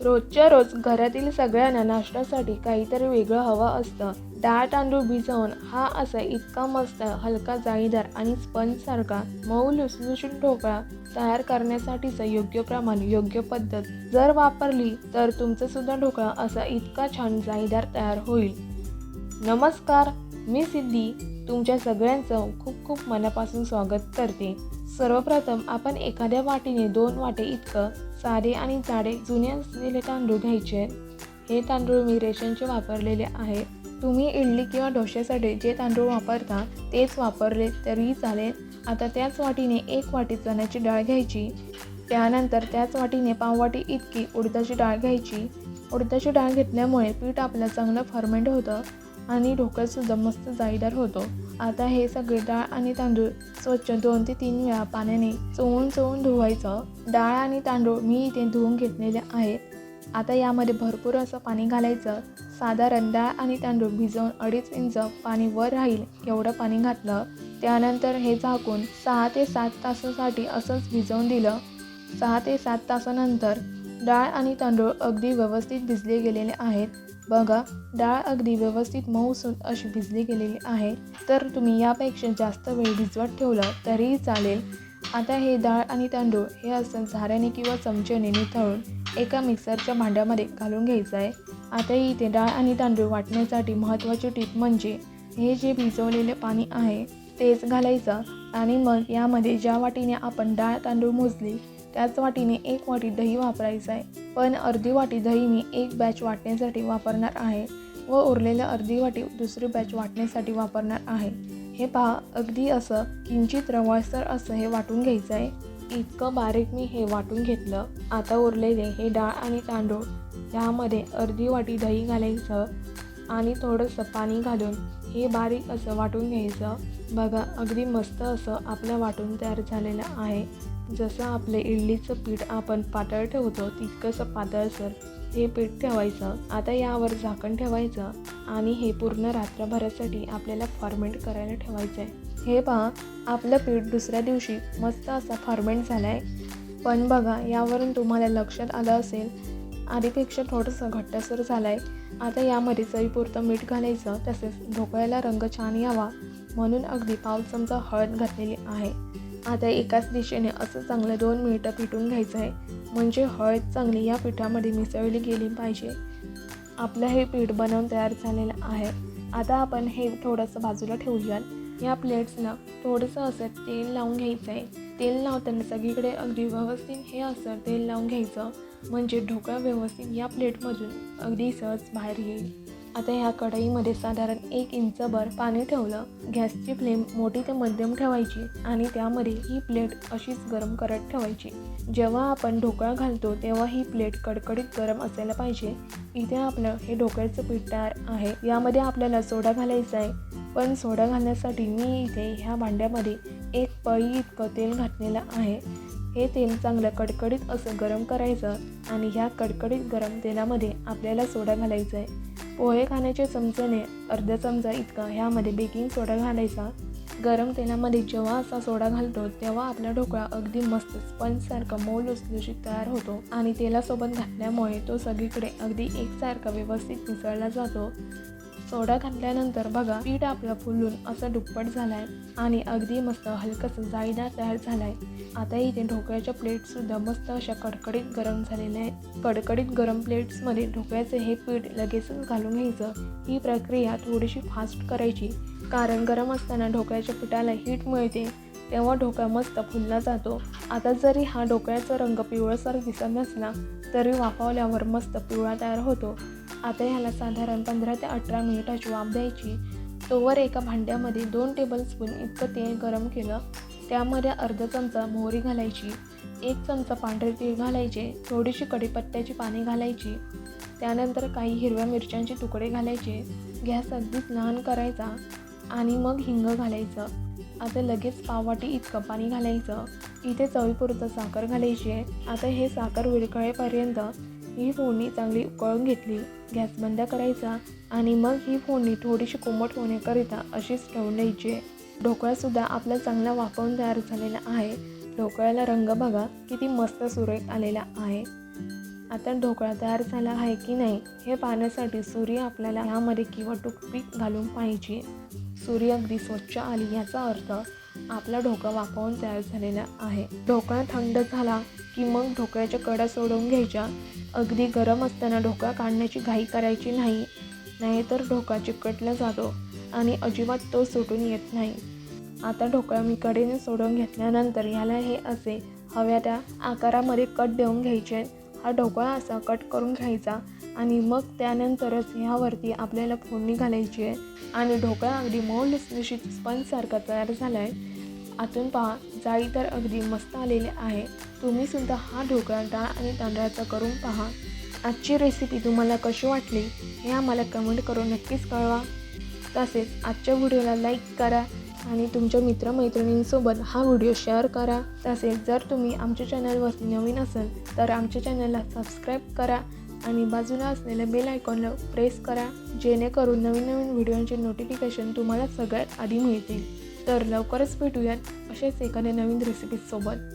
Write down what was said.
रोजच्या रोज घरातील सगळ्यांना नाश्त्यासाठी काहीतरी वेगळं हवं असतं. डाळ तांदूळ भिजवून हा असा इतका मस्त हलका जाळीदार आणि स्पंजसारखा मऊ लुसलुसून ढोकळा तयार करण्यासाठीचं योग्य प्रमाण योग्य पद्धत जर वापरली तर तुमचा सुद्धा ढोकळा असा इतका छान जाळीदार तयार होईल. नमस्कार! मी सिद्धी तुमच्या सगळ्यांचं खूप खूप मनापासून स्वागत करते. सर्वप्रथम आपण एखाद्या वाटीने दोन वाटे इतकं साधे आणि जाडे जुने असलेले तांदूळ घ्यायचे. हे तांदूळ मी रेशनचे वापरलेले आहे. तुम्ही इडली किंवा डोश्यासाठी जे तांदूळ वापरता तेच वापरले तरीही चालेल. आता त्याच वाटीने एक वाटी चण्याची डाळ घ्यायची. त्यानंतर त्याच वाटीने पाववाटी इतकी उडदाची डाळ घ्यायची. उडदाची डाळ घेतल्यामुळे पीठ आपलं चांगलं फर्मेंट होतं. आणि ढोकळसुद्धा मस्त जाळीदार होतो. आता हे सगळे डाळ आणि तांदूळ स्वच्छ दोन ते तीन वेळा पाण्याने चोळून चोळून धुवायचं. डाळ आणि तांदूळ मी इथे धुवून घेतलेले आहेत. आता यामध्ये भरपूर असं पाणी घालायचं. साधारण डाळ आणि तांदूळ भिजवून अडीच इंच पाणी वर राहील एवढं पाणी घातलं. त्यानंतर हे झाकून सहा ते सात तासासाठी असंच भिजवून दिलं. सहा ते सात तासानंतर डाळ आणि तांदूळ अगदी व्यवस्थित भिजले गेलेले आहेत. बघा डाळ अगदी व्यवस्थित मऊसून अशी भिजली गेलेली आहे. तर तुम्ही यापेक्षा जास्त वेळ भिजवत ठेवलं तरीही चालेल. आता हे डाळ आणि तांदूळ हे असं झाऱ्याने किंवा चमच्याने निथळून एका मिक्सरच्या भांड्यामध्ये घालून घ्यायचं आहे. आता इथे डाळ आणि तांदूळ वाटण्यासाठी महत्त्वाची टीप म्हणजे हे जे भिजवलेले पाणी आहे तेच घालायचं आणि मग यामध्ये ज्या वाटीने आपण डाळ तांदूळ मोजली त्याच वाटीने एक वाटी दही वापरायचं आहे. पण अर्धी वाटी दही मी एक बॅच वाटण्यासाठी वापरणार आहे व उरलेलं अर्धी वाटी दुसरी बॅच वाटण्यासाठी वापरणार आहे. हे पहा अगदी असं किंचित रवाळसर असं हे वाटून घ्यायचं आहे. इतकं बारीक मी हे वाटून घेतलं. आता उरलेले हे डाळ आणि तांदूळ यामध्ये अर्धी वाटी दही घालायचं आणि थोडंसं पाणी घालून हे बारीक असं वाटून घ्यायचं. बघा अगदी मस्त असं आपलं वाटून तयार झालेलं आहे. जसं आपले इडलीचं पीठ आपण पातळ ठेवतो तितकंसं पातळसर हे पीठ ठेवायचं. आता यावर झाकण ठेवायचं आणि हे पूर्ण रात्रभरासाठी आपल्याला फॉर्मेंट करायला ठेवायचं आहे हे पहा आपलं पीठ दुसऱ्या दिवशी मस्त असा फॉर्मेंट झाला आहे पण बघा यावरून तुम्हाला लक्षात आलं असेल आधीपेक्षा थोडंसं घट्टसर झालं आहे आता यामध्ये चवीपुरतं मीठ घालायचं तसेच ढोकळ्याला रंग छान यावा. म्हणून अगदी पाव चमचा हळद घातलेली आहे. आता एकाच दिशेने असं चांगलं दोन मिनिटं पिटून घ्यायचं आहे. म्हणजे हळद चांगली या पिठामध्ये मिसळली गेली पाहिजे. आपलं हे पीठ बनवून तयार झालेलं आहे. आता आपण हे थोडंसं बाजूला ठेवूयात. या प्लेट्सला थोडंसं असं तेल लावून घ्यायचं आहे. तेल लावताना सगळीकडे अगदी व्यवस्थित हे असं तेल लावून घ्यायचं. म्हणजे ढोकळा व्यवस्थित या प्लेटमधून अगदी सहज बाहेर येईल. आता ह्या कढईमध्ये साधारण एक इंचभर पाणी ठेवलं. गॅसची फ्लेम मोठी ते मध्यम ठेवायची आणि त्यामध्ये ही प्लेट अशीच गरम करत ठेवायची. जेव्हा आपण ढोकळा घालतो तेव्हा ही प्लेट कडकडीत गरम असायला पाहिजे. इथे आपलं हे ढोकळ्याचं पीठ तयार आहे. यामध्ये आपल्याला सोडा घालायचा आहे. पण सोडा घालण्यासाठी मी इथे ह्या भांड्यामध्ये एक पळी इतकं तेल घातलेलं आहे. हे तेल चांगलं कडकडीत असं गरम करायचं आणि ह्या कडकडीत गरम तेलामध्ये आपल्याला सोडा घालायचा आहे. पोहे खाण्याचे चमच्याने अर्धा चमचा इतका ह्यामध्ये बेकिंग सोडा घालायचा. गरम तेलामध्ये जेव्हा असा सोडा घालतो तेव्हा आपला ढोकळा अगदी मस्त स्पंजसारखा मऊ लुसलुशीत तयार होतो आणि तेलासोबत घातल्यामुळे तो सगळीकडे अगदी एकसारखा व्यवस्थित मिसळला जातो. सोडा घातल्यानंतर बघा पीठ आपलं फुलून असं दुप्पट झालं आहे आणि अगदी मस्त हलकंसं जाळीदार तयार झालाय. आहे आता इथे ढोकळ्याच्या प्लेटसुद्धा मस्त अशा कडकडीत गरम झालेल्या आहेत. कडकडीत गरम प्लेट्समध्ये ढोकळ्याचे हे पीठ लगेचच घालून घ्यायचं. ही प्रक्रिया थोडीशी फास्ट करायची. कारण गरम असताना ढोकळ्याच्या पिठाला हीट मिळते तेव्हा ढोकळा मस्त फुलला जातो. आता जरी हा ढोकळ्याचा रंग पिवळसर दिसत नसला तरी वाफवल्यावर मस्त पिवळा तयार होतो. आता ह्याला साधारण पंधरा ते अठरा मिनिटाची वाफ द्यायची. तोवर एका भांड्यामध्ये दोन टेबलस्पून इतकं तेल गरम केलं. त्यामध्ये अर्धा चमचा मोहरी घालायची. एक चमचा पांढरे तीळ घालायचे. थोडीशी कढीपत्त्याची पाने घालायची. त्यानंतर काही हिरव्या मिरच्यांचे तुकडे घालायचे. गॅस अगदीच लहान करायचा आणि मग हिंग घालायचं. आता लगेच पाववाटी इतकं पाणी घालायचं. इथे चवीपुरतं साखर घालायची आहे. आता हे साखर विरघळेपर्यंत ही फोडणी चांगली उकळून घेतली. गॅस बंद करायचा आणि मग ही फोडणी थोडीशी कोमट होण्याकरिता अशीच ठेवून द्यायची. ढोकळासुद्धा आपला चांगला वाफवून तयार झालेला आहे. ढोकळ्याला रंग बघा किती मस्त सुरेख आलेला आहे. आता ढोकळा तयार झाला आहे की नाही हे पाहण्यासाठी सुरी आपल्याला ह्यामध्ये किंवा टुकपीक घालून पाहिजे सुरी अगदी स्वच्छ आली याचा अर्थ आपला ढोका वाफवून तयार झालेला आहे. ढोकळा थंड झाला की मग ढोकळ्याच्या कडा सोडवून घ्यायच्या. अगदी गरम असताना ढोकळा काढण्याची घाई करायची नाही नाहीतर ढोका चिकटला जातो आणि अजिबात तो सुटून येत नाही. आता ढोकळा मी कडेने सोडून घेतल्यानंतर याला हे असे हव्या त्या आकारामध्ये कट देऊन घ्यायचे. हा ढोकळा असा कट करून घ्यायचा आणि मग त्यानंतरच ह्यावरती आपल्याला फोडणी घालायची आहे. आणि ढोकळा अगदी मऊ लुसलुशीत स्पंजसारखा तयार झाला आहे आतून पहा जाळी तर अगदी मस्त आलेले आहे. तुम्ही सुद्धा हा ढोकळा डाळ आणि तांदळाचा करून पहा. आजची रेसिपी तुम्हाला कशी वाटली हे आम्हाला कमेंट करून नक्कीच कळवा. तसेच आजच्या व्हिडिओला लाईक करा आणि तुमच्या मित्रमैत्रिणींसोबत हा व्हिडिओ शेअर करा. तसेच जर तुम्ही आमच्या चॅनलवरती नवीन असाल तर आमच्या चॅनलला सबस्क्राईब करा आणि बाजूला असलेल्या बेल आयकॉनला प्रेस करा जेणेकरून नवीन नवीन व्हिडिओचे नोटिफिकेशन तुम्हाला सगळ्यात आधी मिळतील. तर लवकरच भेटूयात असेच एखाद्या नवीन रेसिपीजसोबत